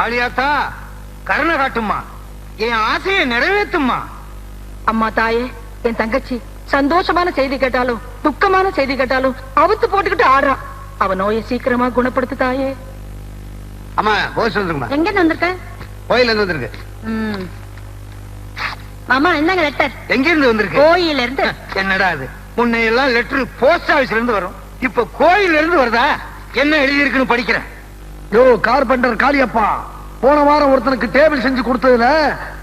காளியாத்தா கருணை காட்டுமா என் ஆசையை நிறைவேத்துமா அம்மா தாயே என் தங்கச்சி சந்தோஷமான செய்தி கேட்டாலும் துக்கமான செய்தி கேட்டாலும் அவுத்து போட்டுக்கிட்டு ஆடுறா. அவ நோயை சீக்கிரமா குணப்படுத்து தாயே. அம்மா போய் சொல்லுங்கம்மா. எங்க வந்திருக்க? கோயில இருந்து வந்திருக்கு மாமா என்னங்க லெட்டர். எங்க இருந்து வந்திருக்கு? கோயில இருந்து என்னடா அது? முன்ன எல்லாம் லெட்டர் போஸ்ட் ஆபீஸ்ல இருந்து வரும். இப்ப கோயில்ல இருந்து வருதா? என்ன எழுதி இருக்குன்னு படிக்கிறேன். யோ கார்பெண்டர் காளியப்பா போன வாரம் ஒருத்தனுக்கு டேபிள் செஞ்சு கொடுத்ததுல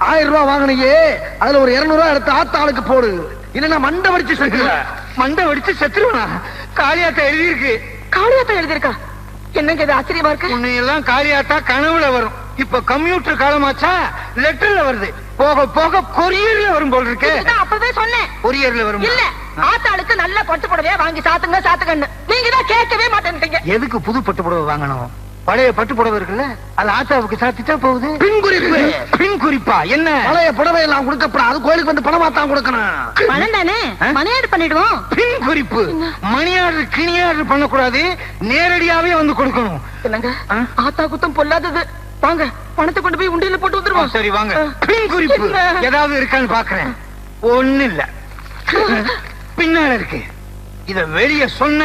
ஆயிரம் ரூபாய் வாங்கினியே அதுல ஒரு இருநூறு ரூபாய் எடுத்து ஆத்த ஆளுக்கு போடு. இல்லன்னா மண்டை வடிச்சு சொல்லுங்க மண்டை வெடிச்சு செத்துருவனா காளியாத்தா எழுதி இருக்கு காளியாத்தா எழுதியிருக்கா? என்னங்க இது ஆச்சரியமா இருக்கு? முன்ன எல்லாம் காளியாத்தா கனவுல வரும். இப்ப கம்ப்யூட்டர் காலமாச்சா? லெட்டர்ல வருது. போக போக கொரியர்ல வரும் போல் இருக்கு. அப்பவே சொன்னேன். கொரியர்ல வரும்? இல்ல ஆத்தாளுக்கு நல்ல பட்டு புடவையா வாங்கி சாத்துங்க சாத்துங்கன்னு. நீங்க தான் கேட்கவே மாட்டேன்ட்டீங்க. எதுக்கு புது பட்டு புடவை வாங்கணும்? பழைய பட்டு புடவை இருக்குல்ல அது ஆத்தாவுக்கு சாத்திட்டா போகுது. பின் குறிப்பு பின் குறிப்பா என்ன? பழைய புடவை எல்லாம் கொடுக்கப்படாது கோயிலுக்கு வந்து பணமா தான் கொடுக்கணும். பணம் தானே? ஆ? மனையாடு பண்ணிடுவோம். பின் குறிப்பு மணியாடு கிணியாடு பண்ணக்கூடாது. நேரடியாவே வந்து கொடுக்கணும். என்னங்க? ஆத்தா குத்தம் பொல்லாதது. வாங்க பணத்தை கொண்டு போய் உண்டியில போட்டு வந்துருவோம். சரி வாங்க. பின் குறிப்பு? ஏதாவது இருக்கான்னு பாக்குறேன். ஒண்ணு இல்ல பின்னால இருக்கு. இத வெளிய சொன்ன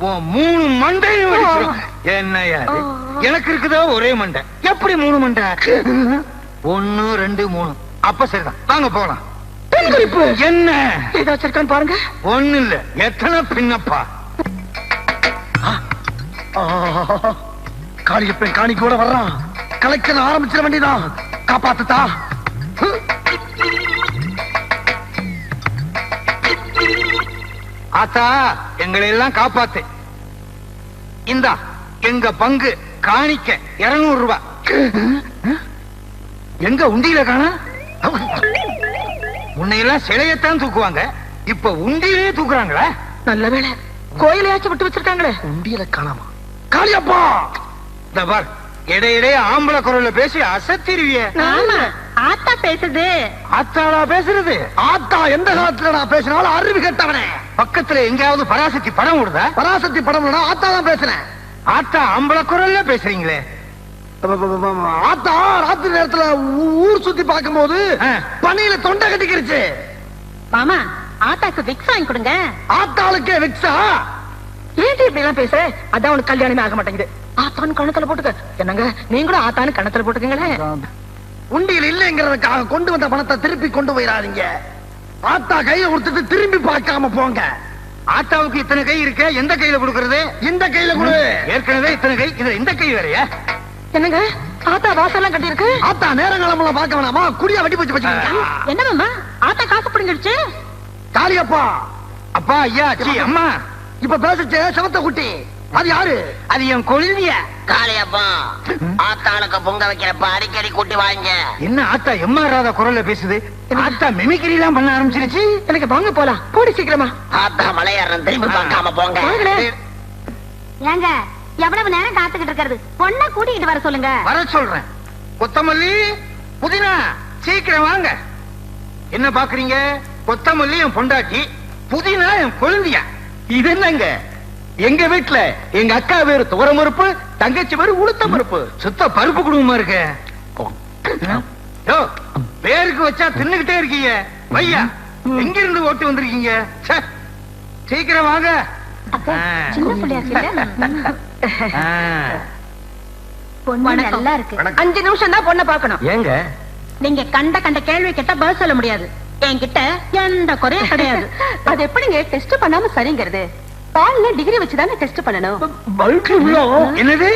மூணு மண்டையும்? ஆ. எனக்கு இருக்குதா ஒரே மண்டை? எப்படி மூணு மண்டை? ஒண்ணு ரெண்டு மூணு. அப்ப சரிதான். வாங்க போலாம். என்ன? ஏதாச்சும் பாருங்க. ஒண்ணு இல்ல. எத்தனை பின்னப்பா? காளியப்பன் காணிக்கோட வர்றான். கலெக்ஷன் ஆரம்பிச்சிட வேண்டியதான் காப்பாத்துதா. ஆத்தா எங்களை எல்லாம் காப்பாத்து. இந்தா எங்க பங்கு காணிக்க இருநூறு ரூபாய் எங்க உண்டியில காண? முன்னையெல்லாம் சிலையத்தான் தூக்குவாங்க. இப்ப உண்டியிலே தூக்குறாங்களா? நல்ல வேளை. கோயிலையாச்சும் விட்டு வச்சிருக்காங்களே. உண்டியல காணாமா? காளியப்பா! இந்த பார் இடையிடையே ஆம்பளை குரல்ல பேசி அசத்திருவிய. ஆமா. ஆத்தா பேசுது. ஆத்தாளா பேசுறது? ஆத்தா எந்த காலத்துல நான் பேசினாலும் அறிவு கேட்டவனே. பக்கத்துல எங்கேயாவது பராசக்தி படம் விடுதா பராசக்தி படம் ஆத்தா தான் பேசுறேன் ஆத்தா ஆம்பளை குரல்ல பேசுறீங்களே. ஆத்தா ராத்திரி நேரத்துல ஊர் சுத்தி பார்க்கும்போது. பனியில தொண்டை கட்டிக்கிருச்சு. மாமா ஆத்தாக்கு விக்ஸ் வாங்கி கொடுங்க. ஆத்தாளுக்கே விக்ஸா? ஏன்டி இப்படி எல்லாம் பேசுற? அதான் உனக்கு கல்யாணமே ஆக மாட்டேங்குது. ஆத்தான்னு கணத்துல போட்டுக்க. என்னங்க? நீங்களும் ஆத்தான்னு கணத்துல போட்டுக்கங்களேன் உண்டியல் இல்லைங்கிறதுக்காக கொண்டு வந்த பணத்தை திருப்பி கொண்டு போயிடாதீங்க. ஆத்தா கையை கொடுத்துட்டு திரும்பி பார்க்காம போங்க. ஆத்தாவுக்கு இத்தனை கை இருக்க எந்த கையில கொடுக்கறது? இந்த கையில கொடு. ஏற்கனவே இத்தனை கை இது இந்த கை வேறயா? என்னங்க? ஆத்தா வாசல்லாம் கட்டி இருக்கு ஆத்தா நேரங்காலமெல்லாம் பார்க்க வேணாமா? குடியா வெட்டி போச்சு வச்சுக்கோங்க. என்ன மாமா? ஆத்தா காசு பிடிங்கிடுச்சு? காளியப்பா. அப்பா ஐயா அம்மா. இப்ப பேசுச்சே சவத்த குட்டி. அது யாரு? அது என் கொழுந்திய. காளியப்பா ஆத்தாளுக்கு பொங்க வைக்கிறப்ப அடிக்கடி கூட்டி வாங்க. என்ன ஆத்தா எம்மாறாத குரல்ல பேசுது? ஆத்தா மிமிக்ரி எல்லாம் பண்ண ஆரம்பிச்சிருச்சு? எனக்கு வாங்க போலாம். போடி சீக்கிரமா. ஆத்தா மலையாரன் திரும்பி பார்க்காம போங்க. ஏங்க எவ்வளவு நேரம் காத்துக்கிட்டு இருக்கிறது? பொண்ணை கூட்டிக்கிட்டு வர சொல்லுங்க. வர சொல்றேன். கொத்தமல்லி புதினா சீக்கிரம் வாங்க. என்ன பாக்குறீங்க? கொத்தமல்லி என் பொண்டாட்டி புதினா என் கொழுந்தியா? இது என்னங்க? எங்க வீட்டுல எங்க அக்கா பேரு துவரமறுப்பு தங்கச்சி பேரு உளுத்த பருப்பு சுத்த பருப்பு குடும்பமா இருக்கு? பேருக்கு வச்சா தின்னுகிட்டே இருக்கீங்க. வையா எங்க இருந்து ஓட்டு வந்திருக்கீங்க? சீக்கிரம் வாங்க. நல்லா இருக்கு. அஞ்சு நிமிஷம் தான் பொண்ணை பார்க்கணும். ஏங்க? நீங்க கண்ட கண்ட கேள்வி கேட்டா பதில் சொல்ல முடியாது. என்கிட்ட எந்த குறையும் கிடையாது. அது எப்படிங்க? டெஸ்ட் பண்ணாம சரிங்கிறது. பால்ல டிகிரி வச்சுதானே டெஸ்ட் பண்ணணும். என்னது?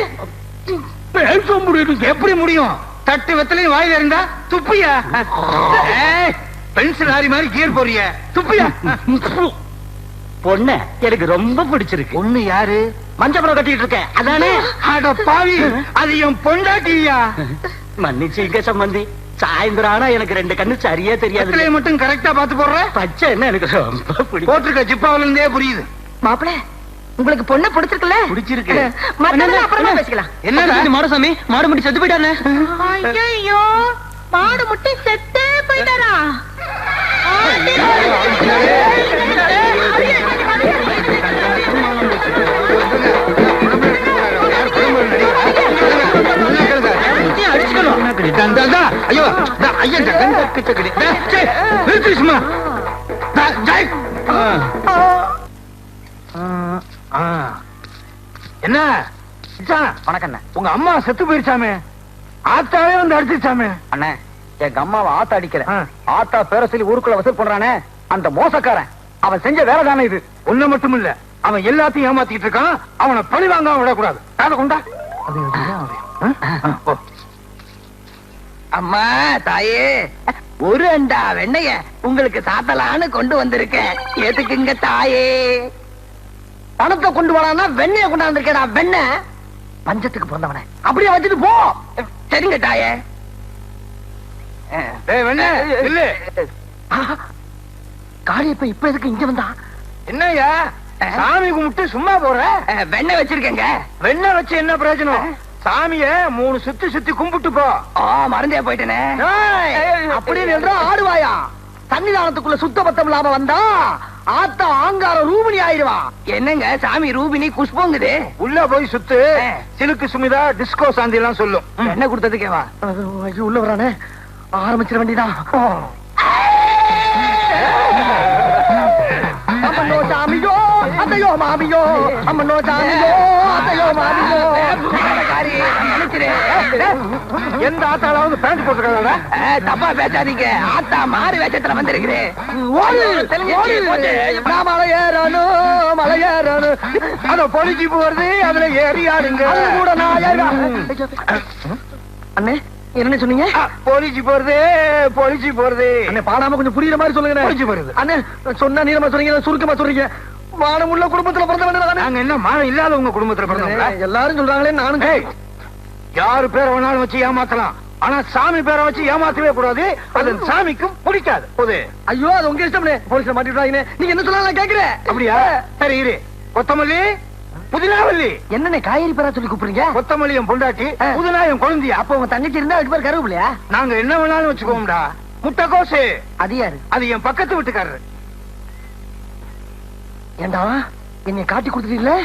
பேச முடியும் எப்படி முடியும்? தட்டு வெத்தலையும் வாயில இருந்தா துப்பியா? பென்சில் லாரி மாதிரி கியர் போறிய துப்பியா? பொண்ணு எனக்கு ரொம்ப பிடிச்சிருக்கு. பொண்ணு யாரு? மஞ்சள் படம் கட்டிட்டு இருக்கேன். அதானே? அட பாவி அது என் பொண்டாட்டியா? மன்னிச்சுங்க சம்பந்தி. சாயந்தரம் ஆனா எனக்கு ரெண்டு கண்ணு சரியா தெரியாது. மட்டும் கரெக்டா பாத்து போடுற? பச்சை என்ன எனக்கு ரொம்ப பிடிக்கும். போட்டிருக்க ஜிப்பாவில இருந்தே புரியுது. மாப்பிள உங்களுக்கு பொண்ணு பிடிச்சிருக்குல்ல பிடிச்சிருக்கு. மத்ததெல்லாம் அப்புறமா பேசிக்கலாம் என்னடா மாடசாமி மாடு முடி செத்து போயிட்டானே ஐயோ மாடு முட்டி செத்தே போயிட்டாரா ஐயா கிச்சக்கடி நிறுத்து சும்மா என்ன? வணக்கண்ணே. உங்க அம்மா செத்து போயிருச்சாமே? ஆத்தாவே வந்து அடிச்சிருச்சாமே? அண்ணே எங்க அம்மாவை ஆத்தா அடிக்கல. ஆ. ஆத்தா பேர சொல்லி ஊருக்குள்ள வசூல் பண்றானே? அந்த மோசக்காரன். அவன் செஞ்ச வேலை தானே இது? ஒண்ணு மட்டும் இல்ல அவன் எல்லாத்தையும் ஏமாத்திட்டு இருக்கான். அவனை பழி வாங்காம விடக்கூடாது. காதை கொண்டா. அம்மா தாயே ஒரு அண்டா வெண்ணைய உங்களுக்கு சாத்தலான்னு கொண்டு வந்திருக்கேன். எதுக்குங்க தாயே? பணத்தை கொண்டு வரானா வெண்ணைய கொண்டு வந்திருக்கேடா வெண்ண. பஞ்சத்துக்கு பிறந்தவனே. அப்படியே வச்சுட்டு போ. சரிங்க தாயே. காளியப்ப இப்ப எதுக்கு இங்க வந்தா? என்னய்யா? சாமி கும்பிட்டு சும்மா போற? வெண்ணெய் வச்சிருக்கேங்க. வெண்ணெய் வச்சு என்ன பிரயோஜனம்? சாமிய மூணு சுத்தி சுத்தி கும்பிட்டு போ. மறந்தே போயிட்டேனே. அப்படின்னு ஆடுவாயா? சன்னிதானத்துக்குள்ள சுத்த பத்தம் இல்லாம வந்தா ஆத்தா ஆங்கார ரூபினி ஆயிடுவா என்னங்க சாமி ரூபினி குஷ்போங்குது உள்ள போய் சுத்து. சிலுக்கு சுமிதா டிஸ்கோ சாந்தி எல்லாம் சொல்லும். என்ன கொடுத்ததுக்கேவா உள்ள வரானே ஆரம்பிச்சிட வேண்டியதான் அம்மனோ சாமியோ அத்தையோ மாமியோ அம்மனோ சாமியோ அத்தையோ மாமியோ. எந்த ஆத்தாளாவது பேண்ட் போட்டுருக்காங்க தப்பா பேசாதீங்க. ஆத்தா மாறு வேஷத்துல வந்திருக்குது மலை ஏறணும் மலை ஏறணும். அத பொலிச்சு போறது அதுல ஏறி ஆடுங்க. அது கூட நான். அண்ணே என்ன சொன்னீங்க? பொலிச்சு போறது பொலிச்சு போறது. அண்ணே பாடாம கொஞ்சம் புரியுற மாதிரி சொல்லுங்க புரிஞ்சு போறது. அண்ணே சொன்னா நீளமா சொல்றீங்க சுருக்கமா சொல்றீங்க? மானம் உள்ள குடும்பத்துல பிறந்த நாங்க என்ன மானம் இல்லாத உங்க குடும்பத்துல பிறந்தவங்களா? எல்லாரும் சொல்றாங்களே நானும் யாரு பேரை வேணாலும் வச்சு ஏமாத்தலாம். ஆனா சாமி பேரை வச்சு ஏமாத்தவே கூடாது. அது சாமிக்கும் பிடிக்காது. போது. ஐயோ அது உங்க இஷ்டம்னே. போலீஸ்ல மாட்டிடுறாங்க நீங்க என்ன சொல்லலாம் கேக்குறேன் அப்படியா? சரி இரு. கொத்தமல்லி புதினாவல்லி. என்னண்ணே காய்கறி பேரா சொல்லி கூப்பிடுறீங்க? கொத்தமல்லி என் பொண்டாட்டி புதினா என் குழந்தையா? அப்ப உங்க தங்கச்சி இருந்தா அதுக்கு பேர் கருவில்லையா நாங்க என்ன வேணாலும் வச்சுக்கோம்டா முட்டைக்கோசு. அது யாரு? அது என் பக்கத்து வீட்டுக்காரரு. ஏண்டா? என்னை காட்டி கொடுத்துட்டீங்களே?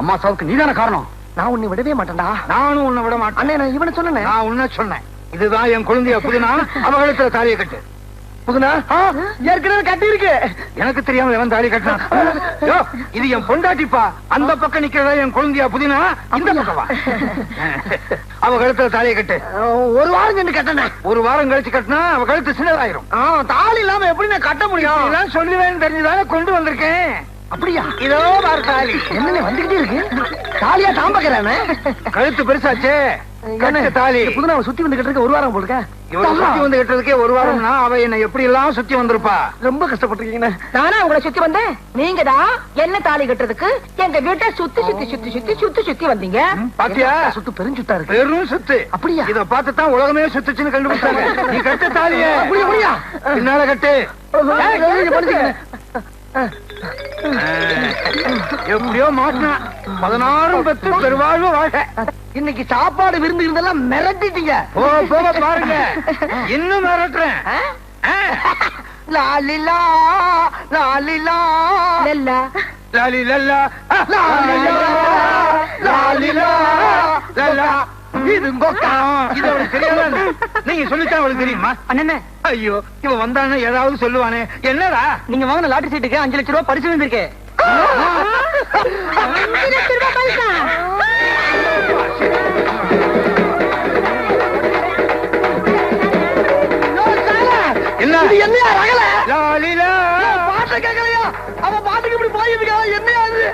அம்மா சாவுக்கு நீதான காரணம்? நான் உன்னை விடவே மாட்டேன்டா. நானும் உன்னை விட மாட்டேன். அண்ணே நான் இவனை சொன்னேன். நான் உன்ன சொன்னேன். இதுதான் என் குழந்தைய புதினா அவகளுக்கு தாலியை கட்டு. புதுனா? ஏற்கனவே கட்டி இருக்கு எனக்கு தெரியாம எவன் தாலி கட்டினான் இது என் பொண்டாட்டிப்பா. அந்த பக்கம் நிக்கிறதா என் குழந்தையா புதினா? இந்த பக்கம் அவ கழுத்துல தாலியை கட்டு. ஒரு வாரம் சென்று கட்டணே ஒரு வாரம் கழிச்சு கட்டினா அவ கழுத்து சின்னதாயிரும். தாலி இல்லாம எப்படி நான் கட்ட முடியும்? சொல்லுவேன்னு தெரிஞ்சுதானே கொண்டு வந்திருக்கேன். அப்படியா? இதோ பாரு தாலி என்னண்ணே வந்துகிட்டே இருக்கு? தாலியா தாம்பக்கிறானே கழுத்து பெருசாச்சே. கட்டு தாலி. புதுனாவை சுத்தி வந்து கட்டுறதுக்கு ஒரு வாரம் போடுக்க இவரை சுத்தி வந்து கட்டுறதுக்கே ஒரு வாரம்னா அவ என்ன எப்படி எல்லாம் சுத்தி வந்திருப்பா? ரொம்ப கஷ்டப்பட்டிருக்கீங்க நானா உங்களை சுத்தி வந்தேன்? நீங்க தான் என்ன தாலி கட்டுறதுக்கு? எங்க வீட்டை சுத்தி சுத்தி சுத்தி சுத்தி சுத்தி சுத்தி வந்தீங்க. பாத்தியா? சுத்து பெருஞ்சுட்டா இருக்கு. பெரும் சுத்து. அப்படியா? இத பார்த்து தான் உலகமே சுத்துச்சுன்னு கண்டுபிடிச்சாங்க. நீ கட்டு தாலிய. அப்படியா? பின்னால கட்டு. எப்படியோ மாட்டினா பதினாறும் பத்து பெருவாழ்வு வாழ்க்கை. இன்னைக்கு சாப்பாடு விருந்து இருந்தெல்லாம் மிரட்டிட்டீங்க. போ போக பாருங்க. இன்னும் மிரட்டுறேன். லாலிலா. லாலிலா. லல்லா லாலி லல்லா லாலிலா, லாலிலா, லல்லா. இது. இது அவளுக்கு தெரியாதா? நீங்க சொல்லித்தான் அவளுக்கு தெரியுமா? அண்ணே ஐயோ இவன் வந்தானே ஏதாவது சொல்லுவானே. என்னடா? நீங்க வாங்கின லாட்டரி சீட்டுக்கு அஞ்சு லட்சம் ரூபாய் பரிசு வந்திருக்கு என்ன? இது என்னையா ரகல? லாலிலா. பாட்டை கேட்கலையா? அவன் பாட்டுக்கு இப்படி போயிருக்கா என்னையா அது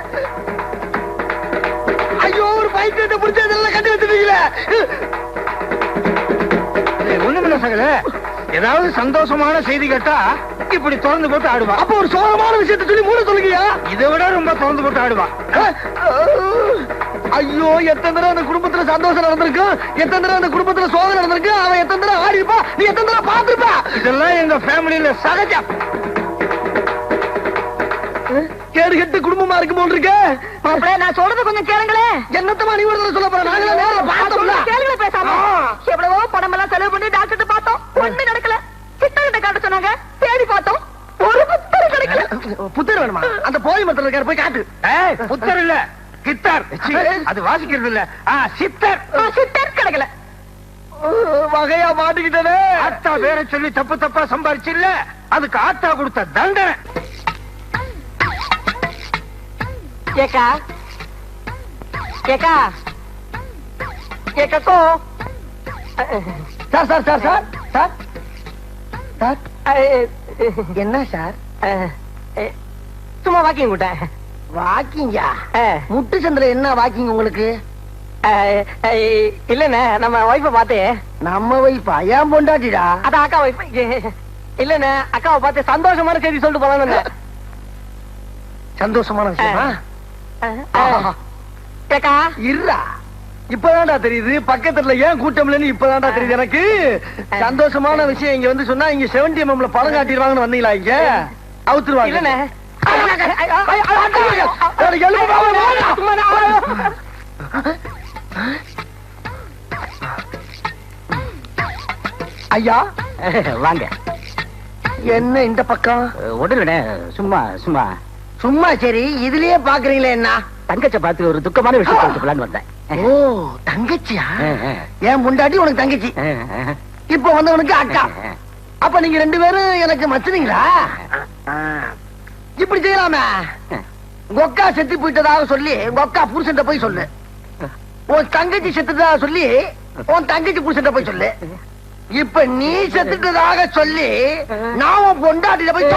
ஒண்ணுமில்ல சகல. ஏதாவது சந்தோஷமான செய்தி கேட்டா இப்படி திறந்து போட்டு ஆடுவா. அப்ப ஒரு சோகமான விஷயத்தை சொல்லி மூட சொல்லுங்கயா இதை விட ரொம்ப திறந்து போட்டு ஆடுவா. ஐயோ எத்தனை தடவை அந்த குடும்பத்துல சந்தோஷம் நடந்திருக்கு? எத்தனை தடவை அந்த குடும்பத்துல சோதனை நடந்திருக்கு? அவன் எத்தனை தடவை ஆடி இருப்பா நீ எத்தனை தடவை பாத்துருப்பா இதெல்லாம் எங்க ஃபேமிலியில சகஜம். கேடு கெட்டு குடும்பமா இருக்கு போல் இருக்க. மாப்பிள்ள நான் சொல்றது கொஞ்சம் கேளுங்களே. என்னத்தமா நீ ஒரு சொல்ல போற? நாங்களே நேரில் பார்த்தோம்ல. கேளுங்க பேசாம. எவ்வளவோ பணம் எல்லாம் செலவு பண்ணி டாக்டர் பார்த்தோம். ஒண்ணு நடக்கல. கிட்ட கிட்ட காட்ட சொன்னாங்க. தேடி பார்த்தோம். ஒரு புத்தர் கிடைக்கல. புத்தர் வேணுமா? அந்த போய் மத்தில இருக்காரு போய் காட்டு. ஏய் புத்தர் இல்ல. கித்தார் சீ, அது வாசிக்கிறது இல்ல. ஆ சித்தர். ஆ, சித்தர் கிடைக்கல. வகையா மாட்டிக்கிட்டனே. ஆத்தா பேர சொல்லி தப்பு தப்பா சம்பாரிச்சு இல்ல. அதுக்கு ஆத்தா கொடுத்த தண்டனை. ஏக்கா ஏக்கா ஏக்கோ sir sir sir sir sir. Sir. என்ன சார்? சும்மா வாக்கிங் விட்டேன் வாக்கிங்கா? முட்டு சந்திர என்ன வாக்கிங் உங்களுக்கு? இல்லண்ணே நம்ம ஒய்ஃப பார்த்தேன் நம்ம ஒய்ஃபா ஏன் பொண்டாட்டிடா? அதான் அக்கா ஒய்ஃப் இல்லண்ணே அக்காவை பார்த்து சந்தோஷமான செய்தி சொல்லிட்டு போலான்னு சந்தோஷமான விஷயமா? கேக்கா? இருடா. இப்பதான்டா தெரியுது. பக்கத்துல ஏன் கூட்டம் இல்லைன்னு இப்பதான்டா தெரியுது எனக்கு. சந்தோஷமான விஷயம் இங்க வந்து சொன்னா இங்க செவன்டி எம்எம்ல பழம் காட்டிடுவாங்கன்னு வந்தீங்களா இங்க? அவுத்துருவாங்க. ஐயா? வாங்க. என்ன இந்த பக்கம்? உடனே சும்மா சும்மா. சும்மா சரி இதுலயே பாக்குறீங்களே என்ன? தங்கச்ச பார்த்து ஒரு துக்கமான விஷயம் சொல்லிட்டு வந்தேன். ஓ தங்கச்சியா. ஏன் முண்டாட்டி உனக்கு தங்கச்சி. இப்ப வந்தவனுக்கு அக்கா. அப்ப நீங்க ரெண்டு பேரும் எனக்கு மச்சுனீங்களா? இப்படி செய்யலாமே? கொக்கா செத்து போயிட்டதாக சொல்லி கொக்கா புருஷன் போய் சொல்லு. உன் தங்கச்சி செத்துட்டதாக சொல்லி உன் தங்கச்சி புருஷன் போய் சொல்லு. இப்ப நீ செத்துட்டதாக சொல்லி நான் பொண்டாட்டில போய்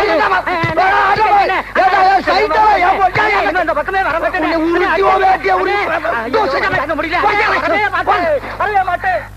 தாங்க முடியல.